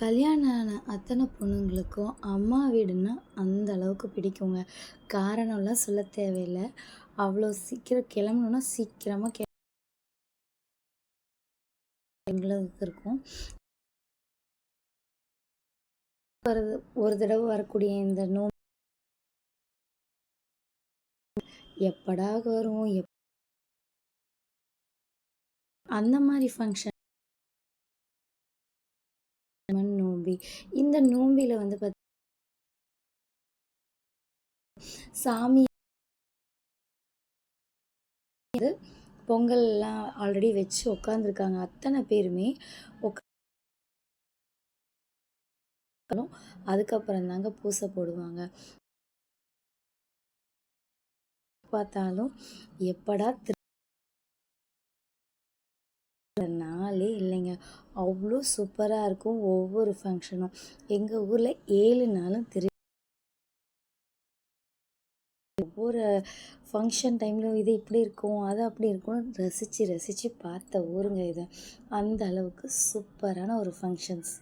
கல்யாணம் ஆன அத்தனை பொண்ணுங்களுக்கும் அம்மா வீடுன்னா அந்த அளவுக்கு பிடிக்குங்க. காரணம்லாம் சொல்ல தேவையில்லை. அவ்வளோ சீக்கிரம் கிளம்பணுன்னா சீக்கிரமாக கெ எங்களுக்கு இருக்கும். வருது ஒரு தடவை வரக்கூடிய இந்த நோ எப்படா வரும் எப் அந்த மாதிரி ஃபங்க்ஷன் நோம்பி. இந்த நோம்பியில் வந்து பார்த்தி சாமி பொங்கல்லாம் ஆல்ரெடி வச்சு உட்காந்துருக்காங்க அத்தனை பேருமே உட்கா அதுக்கப்புறம் தாங்க பூசை போடுவாங்க. பார்த்தாலும் எப்படா அவ்வளோ சூப்பராக இருக்கும் ஒவ்வொரு ஃபங்க்ஷனும் எங்கள் ஊரில் ஏழு நாளும் திரு ஒவ்வொரு ஃபங்க்ஷன் டைம்லையும் இது இப்படி இருக்கும் அது அப்படி இருக்கும்னு ரசித்து ரசித்து பார்த்த ஊருங்க இது. அந்த அளவுக்கு சூப்பரான ஒரு ஃபங்க்ஷன்ஸ்